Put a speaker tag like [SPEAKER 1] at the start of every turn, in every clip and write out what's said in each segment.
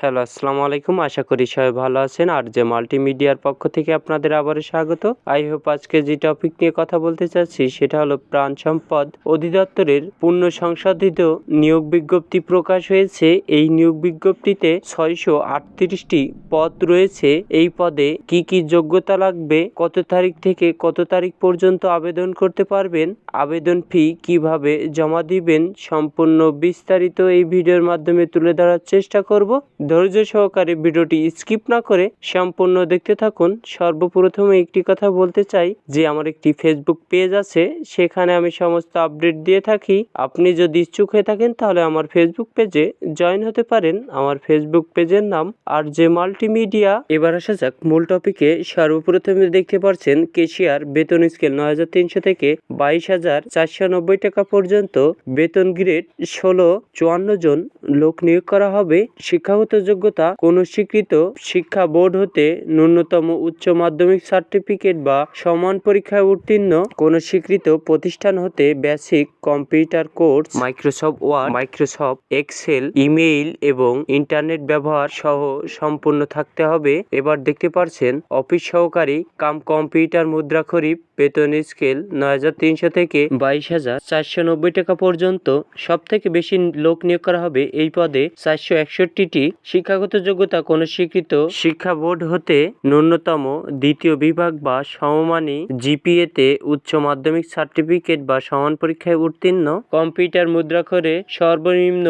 [SPEAKER 1] Hello, আসসালামু আলাইকুম। আশা করি সবাই ভালো আছেন। আর যে মাল্টিমিডিয়ার পক্ষ থেকে আপনাদের আবারও স্বাগত। আই হোপ আজকে যে টপিক নিয়ে কথা বলতে চাচ্ছি, সেটা হলো প্রাণ সম্পদ। অধিদপ্তরের পূর্ণ সংশোধিত নিয়োগ বিজ্ঞপ্তি প্রকাশ হয়েছে। এই নিয়োগ বিজ্ঞপ্তিতে ছয়শো আটত্রিশটি পদ রয়েছে। এই পদে কি কি যোগ্যতা লাগবে, কত তারিখ থেকে কত তারিখ পর্যন্ত আবেদন করতে পারবেন, আবেদন ফি কীভাবে জমা দিবেন, সম্পূর্ণ বিস্তারিত এই ভিডিওর মাধ্যমে তুলে ধরার চেষ্টা করব। ধৈর্য সহকারে ভিডিওটি স্কিপ না করে সম্পূর্ণ দেখতে থাকুন। সর্বপ্রথমে একটি কথা বলতে চাই যে, আমার একটি ফেসবুক পেজ আছে। সেখানে আমি সমস্ত আপডেট দিয়ে থাকি। আপনি যদি ইচ্ছুক হয়ে থাকেন, তাহলে আমার ফেসবুক পেজে জয়েন হতে পারেন। আমার ফেসবুক পেজের নাম আর যে মাল্টিমিডিয়া। এবার আসা যাক মূল টপিকে সর্বপ্রথমে দেখতে পাচ্ছেন, কেশিয়ার বেতন স্কেল নয় হাজার তিনশো থেকে বাইশ হাজার চারশো নব্বই টাকা পর্যন্ত। বেতন গ্রেড ষোলো, চুয়ান্ন জন লোক নিয়োগ করা হবে। শিক্ষাগত যোগ্যতা কোন স্বীকৃত শিক্ষা বোর্ড হতে ন্যূনতম উচ্চ মাধ্যমিক সার্টিফিকেট বা সমান পরীক্ষায় উত্তীর্ণ কোন স্বীকৃত প্রতিষ্ঠান হতে basic computer course, Microsoft Word, Microsoft Excel, email এবং ইন্টারনেট ব্যবহার সহ সম্পূর্ণ থাকতে হবে। এবার দেখতে পারছেন অফিস সহকারী কাম কম্পিউটার মুদ্রা খরিফ বেতন স্কেল নয় হাজার তিনশো থেকে বাইশ হাজার চারশো নব্বই টাকা পর্যন্ত। সব থেকে বেশি লোক নিয়োগ করা হবে এই পদে চারশো একষট্টিটি শিক্ষাগত যোগ্যতা কোন স্বীকৃত শিক্ষা বোর্ড হতে ন্যূনতম দ্বিতীয় বিভাগ বা সমমানী জিপিএতে উচ্চ মাধ্যমিক সার্টিফিকেট বা সমান পরীক্ষায় উত্তীর্ণ। কম্পিউটার মুদ্রা করে সর্বনিম্ন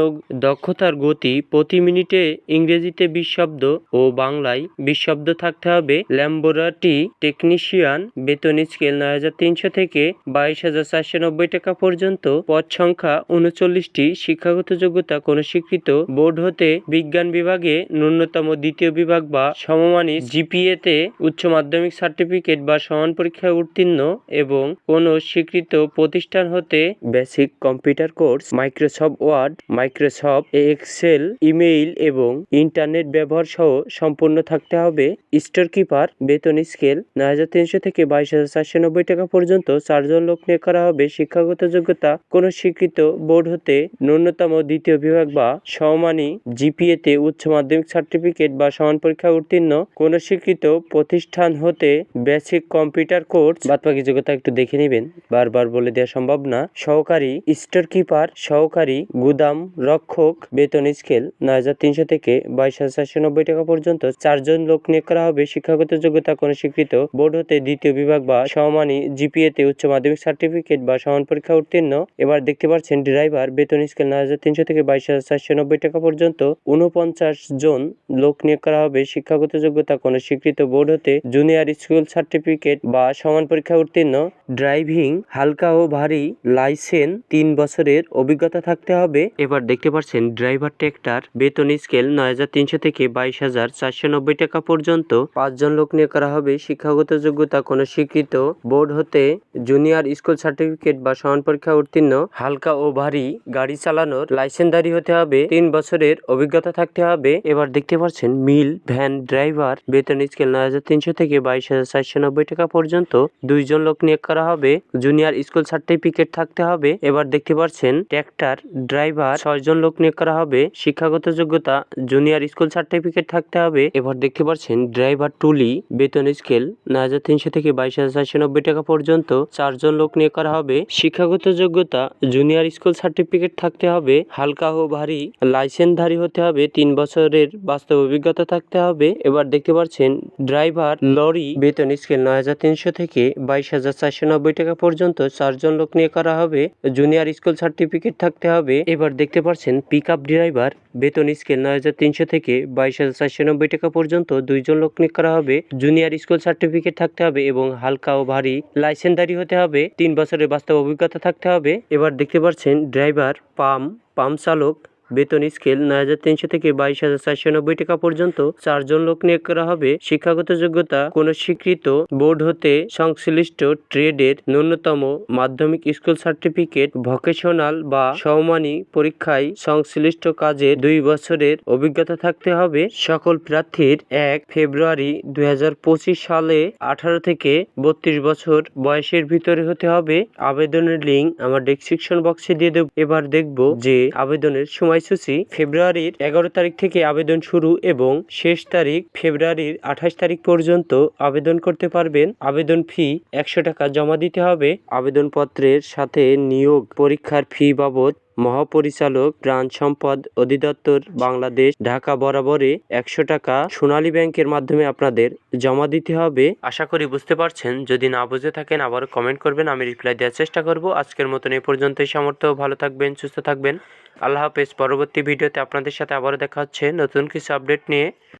[SPEAKER 1] দক্ষতার গতি প্রতি মিনিটে ইংরেজিতে বিশ শব্দ ও বাংলায় বিশ শব্দ থাকতে হবে। ল্যাম্বোরাটি টেকনিশিয়ান বেতন স্কেল নয় হাজার তিনশো থেকে বাইশ হাজার চারশো নব্বই টাকা পর্যন্ত পদ সংখ্যা উনচল্লিশটি শিক্ষাগত যোগ্যতা কোন স্বীকৃত বোর্ড হতে বিজ্ঞান বিভাগে ন্যূনতম দ্বিতীয় বিভাগ বা সমমানী জিপিএতে উচ্চ মাধ্যমিক সার্টিফিকেট বা সমান পরীক্ষায় উত্তীর্ণ এবং কোন স্বীকৃত প্রতিষ্ঠান হতে basic computer course, Microsoft Word, Microsoft, Excel, email এবং ইন্টারনেট ব্যবহার সহ সম্পূর্ণ থাকতে হবে। স্টোর কিপার বেতন স্কেল, নয় হাজার তিনশো থেকে বাইশ হাজার চারশো নব্বই টাকা পর্যন্ত চারজন লোক নিয়োগ করা হবে। শিক্ষাগত যোগ্যতা, কোন স্বীকৃত বোর্ড হতে ন্যূনতম দ্বিতীয় বিভাগ বা সমমানী জিপিএতে উচ্চ মাধ্যমিক সার্টিফিকেট বা সমান পরীক্ষা উত্তীর্ণ, কোন স্বীকৃত প্রতিষ্ঠান হতে বেসিক কম্পিউটার কোর্স। বাদ বাকি যোগ্যতা একটু দেখে নেবেন। বারবার বলে দেওয়া সম্ভব না। সহকারী স্টোর কিপার সহকারী গুদাম রক্ষক, বেতন স্কেল নয় হাজার তিনশো থেকে বাইশ হাজার চারশো নব্বই টাকা পর্যন্ত চারজন লোক নিয়োগ করা হবে। শিক্ষাগত যোগ্যতা, কোন স্বীকৃত বোর্ড হতে দ্বিতীয় বিভাগ বা সমমানী জিপিএতে উচ্চ মাধ্যমিক সার্টিফিকেট বা সমান পরীক্ষা উত্তীর্ণ। এবার দেখতে পাচ্ছেন ড্রাইভার বেতন স্কেল নয় হাজার তিনশো থেকে বাইশ হাজার চারশো নব্বই টাকা পর্যন্ত। উনপঞ্চাশ জন লোক নিয়োগ করা হবে। শিক্ষাগত যোগ্যতা কোনো স্বীকৃত বোর্ড হতে জুনিয়র স্কুল সার্টিফিকেট বা সমান পরীক্ষা উত্তীর্ণ। ড্রাইভিং হালকা ও ভারী লাইসেন্স তিন বছরের অভিজ্ঞতা থাকতে হবে। এবার দেখতে পাচ্ছেন ড্রাইভার ট্রেক্টর বেতন স্কেল নয় হাজার তিনশো থেকে বাইশ হাজার চারশো নব্বই টাকা পর্যন্ত। পাঁচজন লোক নিয়ে করা হবে। শিক্ষাগত যোগ্যতা, কোন স্বীকৃত বোর্ড হতে জুনিয়র স্কুল সার্টিফিকেট বা সমান পরীক্ষা উত্তীর্ণ। হালকা ও ভারী গাড়ি চালানোর লাইসেন্সধারী হতে হবে। তিন বছরের অভিজ্ঞতা থাকতে হবে। এবার দেখতে পাচ্ছেন মিল, ভ্যান ড্রাইভার, বেতন স্কেল নয় হাজার তিনশো থেকে বাইশ হাজার চারশো নব্বই টাকা পর্যন্ত। দুইজন লোক নিয়োগ করা হবে। জুনিয়র স্কুল সার্টিফিকেট থাকতে হবে। এবার দেখতে পাচ্ছেন ট্র্যাক্টর, ড্রাইভার ছয়জন লোক নিয়োগ করা হবে। শিক্ষাগত যোগ্যতা, জুনিয়র স্কুল সার্টিফিকেট থাকতে হবে। এবার দেখতে পাচ্ছেন ড্রাইভার টুলি, বেতন স্কেল নয় তিনশো থেকে বাইশ হাজার চারশো নব্বই টাকা পর্যন্ত চারজন লোক নিয়োগ করা হবে। শিক্ষাগত যোগ্যতা, জুনিয়র স্কুল সার্টিফিকেট থাকতে হবে। হালকা ও ভারী লাইসেন্সধারী হতে হবে। তিন বছরের বাস্তব অভিজ্ঞতা থাকতে হবে। এবার দেখতে পাচ্ছেন ড্রাইভার লরি, বেতন স্কেল নয় হাজার তিনশো থেকে বাইশ হাজার চারশো নব্বই টাকা পর্যন্ত চারজন লোক নিয়ে করা হবে। জুনিয়র স্কুল সার্টিফিকেট থাকতে হবে। এবার দেখতে পাচ্ছেন পিক আপ ড্রাইভার, বেতন স্কেল নয় হাজার তিনশো থেকে বাইশ হাজার চারশো নব্বই টাকা পর্যন্ত দুইজন লোক নিয়োগ করা হবে। জুনিয়র স্কুল সার্টিফিকেট থাকতে হবে এবং হালকা ও ভারী লাইসেন্সধারী হতে হবে। তিন বছরের বাস্তব অভিজ্ঞতা থাকতে হবে। এবার দেখতে পাচ্ছেন ড্রাইভার, পাম পাম্প চালক বেতন স্কেল নয় হাজার তিনশো থেকে বাইশ হাজার চারশো নব্বই টাকা পর্যন্ত চারজন লোক নিয়োগ করা হবে। শিক্ষাগত যোগ্যতা, কোন স্বীকৃত বোর্ড হতে সংশ্লিষ্ট ট্রেডের ন্যূনতম মাধ্যমিক স্কুল সার্টিফিকেট, ভোকেশনাল বা সমমানী পরীক্ষায় সংশ্লিষ্ট কাজে দুই বছরের অভিজ্ঞতা থাকতে হবে। সকল প্রার্থীর এক ফেব্রুয়ারি দু হাজার পঁচিশ সালে আঠারো থেকে বত্রিশ বছর বয়সের ভিতরে হতে হবে। আবেদনের লিঙ্ক আমার ডেসক্রিপশন বক্সে দিয়ে দেব। এবার দেখব যে আবেদনের সময় সময়সূচি ফেব্রুয়ারির এগারো তারিখ থেকে আবেদন শুরু এবং শেষ তারিখ ফেব্রুয়ারির আঠাশ তারিখ পর্যন্ত আবেদন করতে পারবেন। আবেদন ফি একশো টাকা জমা দিতে হবে। আবেদনপত্রের সাথে নিয়োগ পরীক্ষার ফি বাবদ মহাপরিচালক, প্রাণ সম্পদ অধিদপ্তর বাংলাদেশ, ঢাকা বরাবরে একশো টাকা সোনালী ব্যাংকের মাধ্যমে আপনাদের জমা দিতে হবে। আশা করি বুঝতে পারছেন। যদি না বুঝে থাকেন আবারও কমেন্ট করবেন, আমি রিপ্লাই দেওয়ার চেষ্টা করব। আজকের মতন এই পর্যন্তই। সামর্থ্য, ভালো থাকবেন, সুস্থ থাকবেন। আল্লাহ হাফেজ। পরবর্তী ভিডিওতে আপনাদের সাথে আবারও দেখা হচ্ছে। নতুন কিছু আপডেট নিয়ে